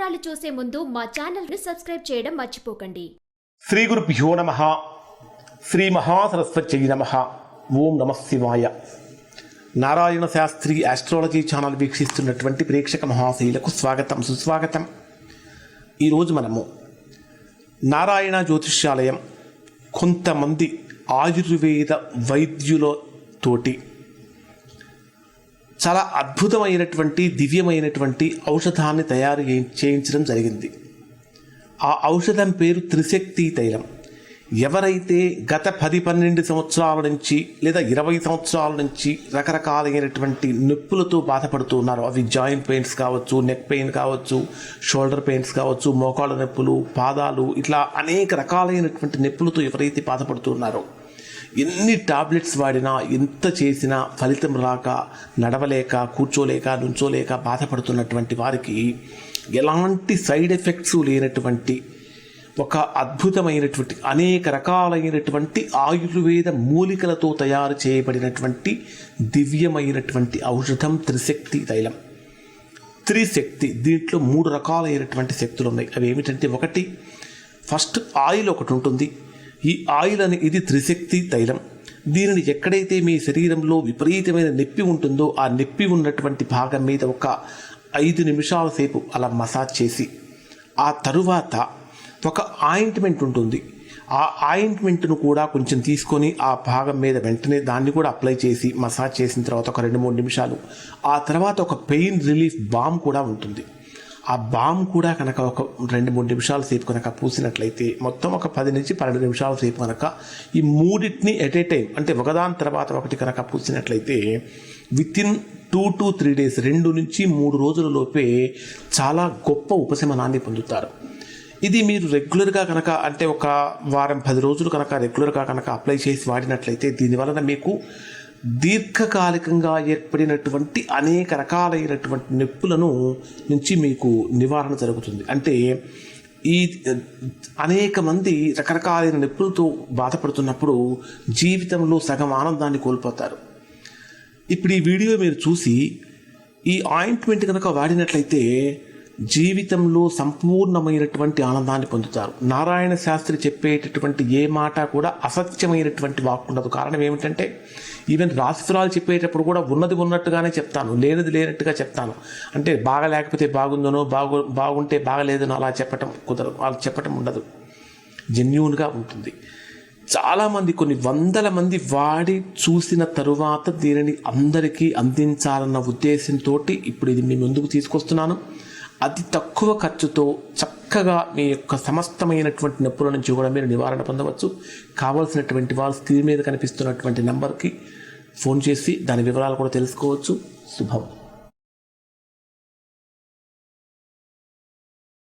వివరాలు చూసే ముందు మా ఛానల్ని సబ్స్క్రైబ్ చేయడం మర్చిపోకండి. శ్రీ గురుభ్యో నమ. శ్రీ మహాసరస్వతి నమ. ఓం నమ శివాయ. నారాయణ శాస్త్రి ఆస్ట్రాలజీ ఛానల్ వీక్షిస్తున్నటువంటి ప్రేక్షక మహాశైలకు స్వాగతం సుస్వాగతం. ఈరోజు మనము నారాయణ జ్యోతిష్యాలయం కొంతమంది ఆయుర్వేద వైద్యులతోటి చాలా అద్భుతమైనటువంటి దివ్యమైనటువంటి ఔషధాన్ని తయారు చేయించడం జరిగింది. ఆ ఔషధం పేరు త్రిశక్తి తైలం. ఎవరైతే గత పది పన్నెండు సంవత్సరాల నుంచి లేదా ఇరవై సంవత్సరాల నుంచి రకరకాలైనటువంటి నొప్పులతో బాధపడుతూ ఉన్నారో అవి జాయింట్ పెయిన్స్ కావచ్చు నెక్ పెయిన్ కావచ్చు షోల్డర్ పెయిన్స్ కావచ్చు మోకాళ్ళ నొప్పులు పాదాలు ఇట్లా అనేక రకాలైనటువంటి నొప్పులతో ఎవరైతే బాధపడుతూ ఉన్నారో ఎన్ని టాబ్లెట్స్ వాడినా ఎంత చేసినా ఫలితం రాక నడవలేక కూర్చోలేక నుంచోలేక బాధపడుతున్నటువంటి వారికి ఎలాంటి సైడ్ ఎఫెక్ట్స్ లేనటువంటి ఒక అద్భుతమైనటువంటి అనేక రకాలైనటువంటి ఆయుర్వేద మూలికలతో తయారు చేయబడినటువంటి దివ్యమైనటువంటి ఔషధం త్రిశక్తి తైలం. త్రిశక్తి దీంట్లో మూడు రకాలైనటువంటి శక్తులు ఉన్నాయి అవి ఏమిటంటే ఒకటి ఫస్ట్ ఆయిల్ ఒకటి ఉంటుంది. ఈ ఆయిల్ అని ఇది త్రిశక్తి తైలం. దీనిని ఎక్కడైతే మీ శరీరంలో విపరీతమైన నొప్పి ఉంటుందో ఆ నొప్పి ఉన్నటువంటి భాగం మీద ఒక ఐదు నిమిషాల సేపు అలా మసాజ్ చేసి ఆ తరువాత ఒక ఆయింట్మెంట్ ఉంటుంది. ఆ ఆయింట్మెంట్ను కూడా కొంచెం తీసుకొని ఆ భాగం మీద వెంటనే దాన్ని కూడా అప్లై చేసి మసాజ్ చేసిన తర్వాత ఒక రెండు మూడు నిమిషాలు. ఆ తర్వాత ఒక పెయిన్ రిలీఫ్ బామ్ కూడా ఉంటుంది. ఆ బామ్ కూడా కనుక ఒక రెండు మూడు నిమిషాల సేపు కనుక పూసినట్లయితే మొత్తం ఒక పది నుంచి పన్నెండు నిమిషాల సేపు కనుక ఈ మూడింటిని ఎట్ ఏ టైం అంటే ఒకదాని తర్వాత ఒకటి కనుక పూసినట్లయితే with in two to three days రెండు నుంచి మూడు రోజుల లోపే చాలా గొప్ప ఉపశమనాన్ని పొందుతారు. ఇది మీరు రెగ్యులర్గా కనుక అంటే ఒక వారం పది రోజులు కనుక రెగ్యులర్గా కనుక అప్లై చేసి వాడినట్లయితే దీనివలన మీకు దీర్ఘకాలికంగా ఏర్పడినటువంటి అనేక రకాలైనటువంటి నొప్పులను నుంచి మీకు నివారణ జరుగుతుంది. అంటే ఈ అనేక మంది రకరకాలైన నొప్పులతో బాధపడుతున్నప్పుడు జీవితంలో సగం ఆనందాన్ని కోల్పోతారు. ఇప్పుడు ఈ వీడియో మీరు చూసి ఈ ఆయింట్మెంట్ కనుక వాడినట్లయితే జీవితంలో సంపూర్ణమైనటువంటి ఆనందాన్ని పొందుతారు. నారాయణ శాస్త్రి చెప్పేటటువంటి ఏ మాట కూడా అసత్యమైనటువంటి వాక్కుండదు కారణం ఏమిటంటే ఈవెన్ రాశిఫలాలు చెప్పేటప్పుడు కూడా ఉన్నది ఉన్నట్టుగానే చెప్తాను లేనిది లేనట్టుగా చెప్తాను. అంటే బాగా లేకపోతే బాగుందనో బాగు బాగుంటే బాగలేదనో అలా చెప్పటం కుదరదు అలా చెప్పటం ఉండదు. జెన్యున్గా ఉంటుంది. చాలామంది కొన్ని వందల మంది వాడి చూసిన తరువాత దీనిని అందరికీ అందించాలన్న ఉద్దేశంతో ఇప్పుడు ఇది మీ ముందుకు తీసుకొస్తున్నాను. అతి తక్కువ ఖర్చుతో చక్కగా మీ యొక్క సమస్తమైనటువంటి నొప్పుల నుంచి కూడా మీరు నివారణ పొందవచ్చు. కావాల్సినటువంటి వాళ్ళు స్క్రీన్ మీద కనిపిస్తున్నటువంటి నెంబర్కి ఫోన్ చేసి దాని వివరాలు కూడా తెలుసుకోవచ్చు. శుభం.